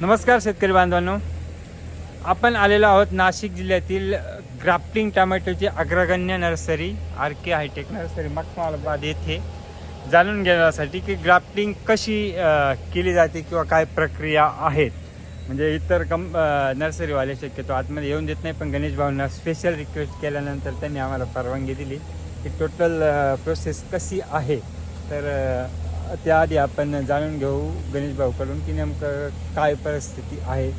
नमस्कार शेतकरी बांधवांनो. आपण आलेलो आहोत नाशिक जिल्ह्यातील ग्राफ्टिंग टमॅटोची अग्रगण्य nursery R K hi-tech nursery Makhmalabad येथे जाणून घेण्यासाठी की ग्राफ्टिंग कशी केली जाते किंवा काय प्रक्रिया आहेत. म्हणजे इतर कम नर्सरीवाले शक्यतो आतमध्ये येऊन देत नाही पण गणेश भाऊंना स्पेशल रिक्वेस्ट केल्यानंतर त्यांनी आम्हाला परवानगी दिली की टोटल प्रोसेस कशी आहे. तर त्याआधी आपण जाणून घेऊ गणेश भाऊकडून की नेमकं काय परिस्थिती आहे.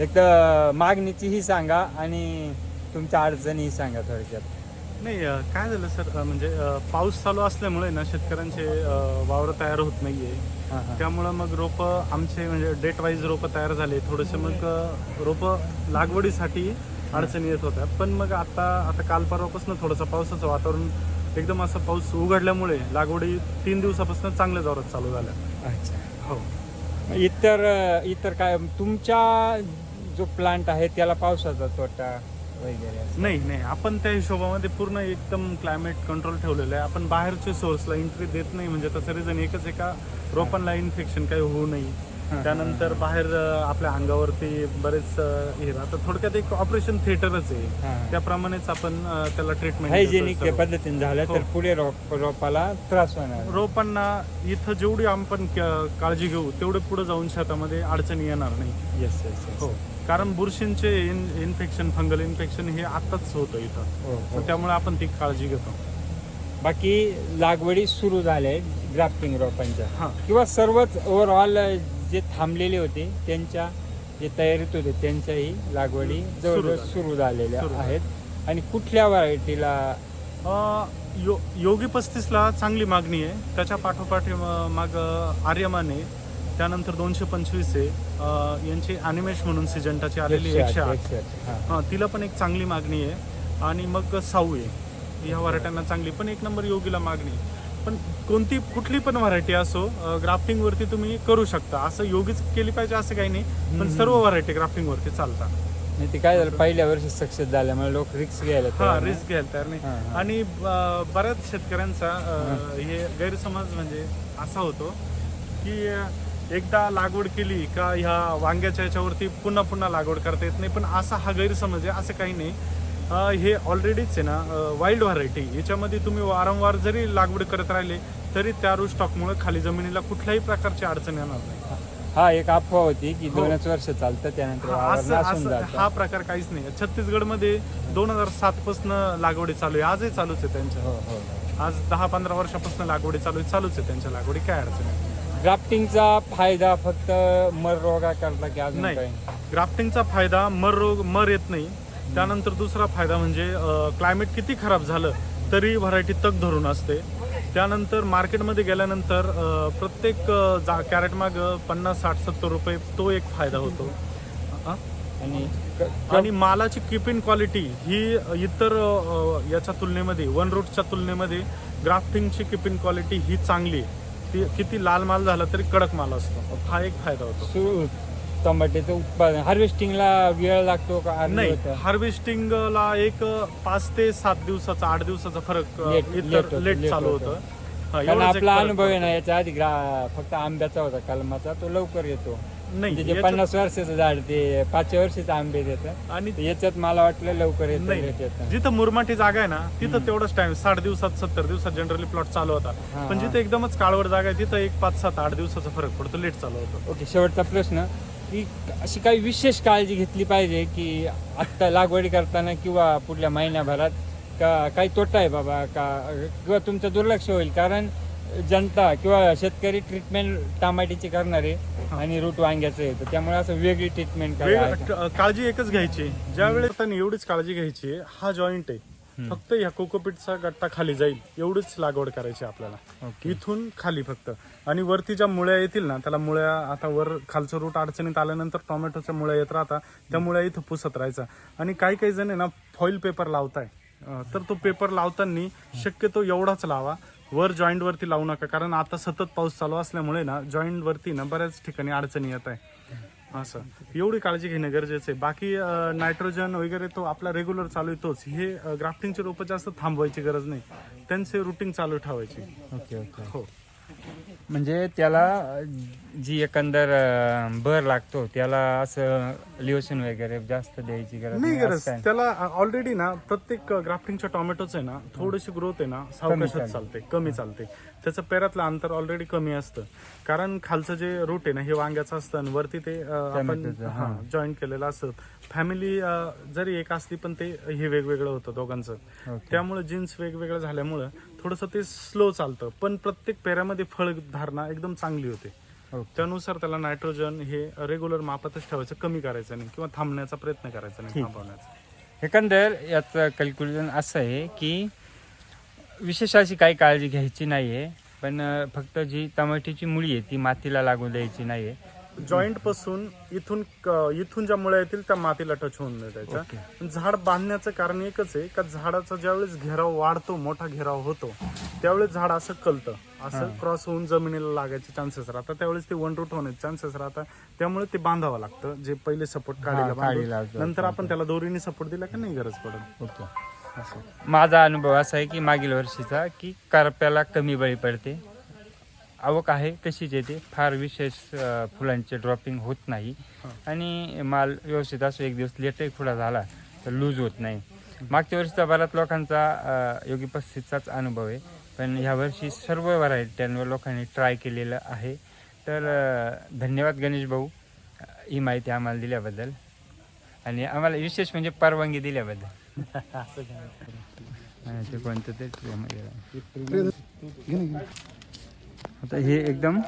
एक तर मागणीचीही सांगा आणि तुमच्या अडचणीही सांगा थोडक्यात. नाही काय झालं सर? म्हणजे पाऊस चालू असल्यामुळे ना शेतकऱ्यांचे वावरं तयार होत नाहीये. हां हां. त्यामुळं मग रोपं आमचे म्हणजे डेट वाईज रोपं तयार झाले. थोडेसे मग रोपं लागवडीसाठी अडचणी येत होत्या. पण मग आता आता काल परवापासून थोडंसं पावसाचं वातावरण एकदम असं पाऊस उघडल्यामुळे लागवडी तीन दिवसापासून चांगल्या जोरात चालू झाल्या. अच्छा. हो. इतर इतर काय तुमच्या जो प्लांट आहे त्याला पावसाचा तोटा वगैरे असं. नाही नाही. आपण त्या हिशोबामध्ये पूर्ण एकदम क्लायमेट कंट्रोल ठेवलेलं आहे. आपण बाहेरच्या सोर्सला एंट्री देत नाही. म्हणजे तसं रिझन एकच आहे का रोपांना इन्फेक्शन काही होऊ नये. त्यानंतर बाहेर आपल्या अंगावरती बरेच हे राहतं थोडक्यात एक ऑपरेशन थिएटरच आहे. त्याप्रमाणेच आपण त्याला ट्रीटमेंट हायजेनिक पद्धतीने झालं तर हो. पुढे रोप रोपाला त्रास होणार. रोपांना इथं जेवढी आपण काळजी घेऊ तेवढे पुढे जाऊन शेतामध्ये अडचणी येणार नाही. येस येस हो. कारण बुरशींचे इन्फेक्शन फंगल इन्फेक्शन हे आताच होतं इथं. हो हो. तर त्यामुळे आपण ती काळजी घेतो. बाकी लागवडी सुरू झाल्या ग्राफ्टिंग रोपांच्या. हा. किंवा सर्वच ओव्हरऑल जे थांबलेले होते त्यांच्या जे तयारीत होते त्यांच्याही लागवडी जवळजवळ. सुरू झालेल्या सुरू आहेत. आणि कुठल्या व्हरायटीला? यो योगी पस्तीसला चांगली मागणी आहे. त्याच्या पाठोपाठ माग आर्यमान आहे. त्यानंतर दोनशे पंचवीस आहे. यांची अनिमेश म्हणून सिजंटाची आलेली एकशे आठ. हा. तिला पण एक चांगली मागणी आहे. आणि मग साऊ आहे. ह्या व्हरायट्यांना चांगली. पण एक नंबर योगीला मागणी आहे. पण कोणती कुठली पण व्हरायटी असो ग्राफ्टिंग वरती तुम्ही करू शकता असं योगीच केली पाहिजे असं काही नाही पण. सर्व व्हरायटी ग्राफ्टिंग वरती चालतात नाही ते काय झालं पहिल्या वर्षी सक्सेस झाल्यामुळे लोक रिक्स घ्यायला हा. रिस्क घ्यायला तयार नाही. आणि बऱ्याच शेतकऱ्यांचा हे गैरसमज म्हणजे असा होतो की एकदा लागवड केली का ह्या वांग्याच्या याच्यावरती पुन्हा पुन्हा लागवड करता येत नाही पण असा हा गैरसमज आहे असं काही नाही हे ऑलरेडीच आहे ना वाईल्ड व्हरायटी याच्यामध्ये तुम्ही वारंवार जरी लागवड करत राहिले तरी त्या स्टॉकमुळे खाली जमिनीला कुठल्याही प्रकारची अडचण येणार नाही. हा एक अफवा होती की हो. दोनच वर्ष चालतं त्यानंतर हा, वावर. हा प्रकार काहीच नाही. छत्तीसगडमध्ये दोन हजार सात पासून लागवडी चालू आहे. आजही चालूच आहे त्यांच्या. हो हो. आज दहा पंधरा वर्षापासून लागवडी चालू आहे चालूच आहे त्यांच्या लागवडी. काय अडचण नाही. ग्राफ्टिंगचा फायदा फक्त मर रोगा करता की अजून नाही. ग्राफ्टिंगचा फायदा मर रोग मर येत नाही. त्यानंतर दुसरा फायदा म्हणजे क्लायमेट किती खराब झालं तरी व्हरायटी तग धरून असते. त्यानंतर मार्केटमध्ये गेल्यानंतर प्रत्येक जा कॅरेट माग पन्नास साठ सत्तर रुपये तो एक फायदा होतो? आणि? आणि मालाची किपिंग क्वालिटी ही इतर याच्या तुलनेमध्ये वन रूटच्या तुलनेमध्ये ग्राफ्टिंगची किपिंग क्वालिटी ही चांगली आहे. ती किती लाल माल झाला तरी कडक माल असतो. हा एक फायदा होतो. टमाट्याचं उत्पादन हार्वेस्टिंगला वेळ लागतो का अर्धी नाही होतं? हार्वेस्टिंगला एक पाच ते सात दिवसाचा आठ दिवसाचा फरक अ, Late- late इतर होतं, लेट चालू होतं. होतं हा, कारण एवढंच एक आपला फरक अनुभव आहे ना. याच्या आधी ग्रा फक्त आंब्याचा होता कलमाचा तो लवकर येतो नाही म्हणजे जे याच्यात- पन्नास वर्षाचं झाड ते पाचशे वर्षाचे आंबे देतं आणि याच्यात मला वाटलं लवकर येतं नाही येतं जिथं मुरमाठी जागा आहे ना तिथं. तेवढाच टाइम साठ दिवसात सत्तर दिवसात जनरली प्लॉट चालू होता हा, पण. जिथे एकदमच काळवड जागा आहे तिथं एक पाच सात आठ दिवसाचा फरक पडतो लेट चालू होतो ओके शेवटचा प्रश्न की अशी काही विशेष काळजी घेतली पाहिजे की आत्ता लागवडी करताना किंवा पुढल्या महिन्याभरात का काही तोटा आहे बाबा का किंवा तुमचं दुर्लक्ष होईल. कारण जनता किंवा शेतकरी ट्रीटमेंट टमाटीची करणारे आणि रूट वांग्याचं येतं त्यामुळे असं वेगळी ट्रीटमेंट काळजी एकच घ्यायची. ज्या वेळेस त्यांनी एवढीच काळजी घ्यायची हा जॉईंट आहे. फक्त ह्या कोकोपीटचा गट्टा खाली जाईल एवढीच लागवड करायची आपल्याला. इथून खाली फक्त. आणि वरती ज्या मुळ्या येतील ना त्याला मुळ्या आता वर खालचं रूट अडचणीत आल्यानंतर टोमॅटोच्या मुळ्या येत राहतात त्या मुळ्या इथं पुसत राहायचा. आणि काही काही जण आहे ना फॉईल पेपर लावताय. तर तो पेपर लावताना शक्यतो एवढाच लावा. वर जॉईंट वरती लावू नका कारण आता सतत पाऊस चालू असल्यामुळे ना जॉईंट वरती ना बऱ्याच ठिकाणी अडचणी येत आहे. असं. एवढी काळजी घेणं गरजेचं आहे. बाकी नायट्रोजन वगैरे तो आपला रेग्युलर चालू आहे तोच. हे ग्राफ्टिंगचे रोपं जास्त थांबवायची गरज नाही. त्यांचे रुटीन चालू ठेवायची. Okay okay. हो. म्हणजे त्याला जी एकंदर भर लागतो त्याला असं लिओशन वगैरे जास्त द्यायची गरज नाही गरज. असं काय? त्याला ऑलरेडी ना प्रत्येक ग्राफ्टिंगच्या टोमॅटोच आहे ना थोडीशी ग्रोथ आहे ना सावकाशात चालते. कमी चालते. त्याचं पेरातलं अंतर ऑलरेडी कमी असतं. कारण खालचं जे रूट आहे ना हे वांग्याचं असतं आणि वरती ते अं, आपण टोमॅटोचं, हा जॉईंट केलेलं असतं. फॅमिली जरी एक असली पण ते हे वेगवेगळं होतं दोघांचं. त्यामुळे जीन्स वेगवेगळं झाल्यामुळं थोडंसं ते स्लो चालतं पण प्रत्येक पेऱ्यामध्ये फळ धारणा एकदम चांगली होते ओके. त्यानुसार त्याला नायट्रोजन हे रेग्युलर मापातच ठेवायचं कमी करायचं नाही किंवा थांबण्याचा प्रयत्न करायचा नाही. थांबवण्याचा एकंदर याचं कॅल्क्युलेशन असं आहे की विशेष अशी काही काळजी घ्यायची नाही आहे पण फक्त जी टमाट्याची मुळी आहे ती मातीला लागू द्यायची नाही आहे जॉईंटपासून इथून क- इथून ज्या मुळ्या येतील त्या मातीला टच होऊन नाही. द्यायच्या झाड बांधण्याचं कारण एकच आहे का झाडाचा ज्यावेळेस घेराव वाढतो मोठा घेराव होतो त्यावेळेस झाड असं कलतं. असं क्रॉस होऊन जमिनीला लागायचे चान्सेस राहतात. त्यावेळेस ते वन रूट होण्याचे चान्सेस राहतात. त्यामुळे ते बांधावं लागतं. जे पहिले सपोर्ट काढीला. जो- नंतर आपण त्याला दोरीने सपोर्ट दिला का नाही गरज पडत. ओके. माझा अनुभव असा आहे की मागील वर्षीचा की करप्याला कमी बळी पडते. आवक आहे तशीच येते फार विशेष फुलांचे ड्रॉपिंग होत नाही. आणि माल व्यवस्थित असो एक दिवस लेटही खुला झाला तर लूज होत नाही. मागच्या वर्षीचा बऱ्याच लोकांचा योगी पस्तीसचाच अनुभव आहे. पण ह्या वर्षी सर्व व्हरायट्यांवर लोकांनी ट्राय केलेलं आहे. तर धन्यवाद गणेश भाऊ ही माहिती आम्हाला दिल्याबद्दल. आणि आम्हाला विशेष म्हणजे परवानगी दिल्याबद्दल. ते कोणतं ते. आता हे एकदम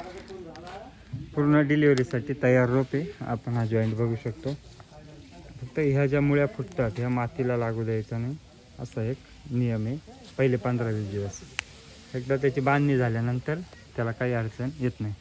पूर्ण डिलिव्हरीसाठी तयार रोप आहे. आपण हा जॉईंट बघू शकतो. फक्त ह्या ज्या मुळ्या फुटतात ह्या मातीला लागू द्यायचा नाही. असा एक नियम आहे. पहिले पंधरा वीस दिवस. एकदा त्याची बांधणी झाल्यानंतर त्याला काही अडचण येत नाही.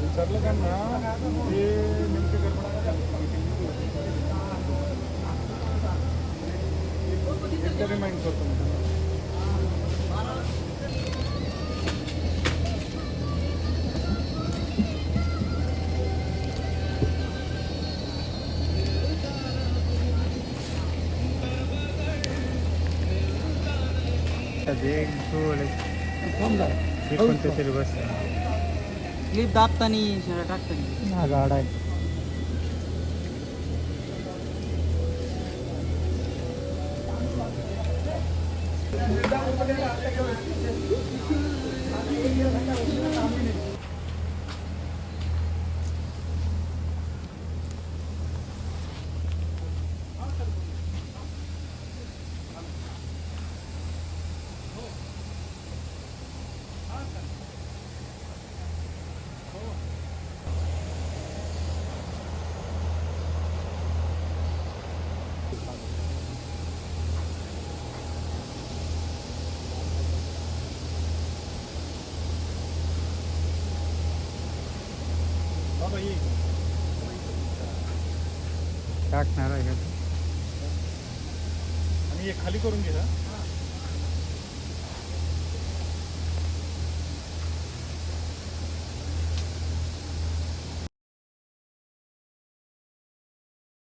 विचारलं का ना? ते नेमके गडबड रिमाइंड करतो मी त्यांना. ते थोडं हे कोणतं तरी बस क्लिप दाबतानी शिरा टाकतानी हा गाडा आहे बाबा ये टाकणार आहे. आणि हे खाली करून घे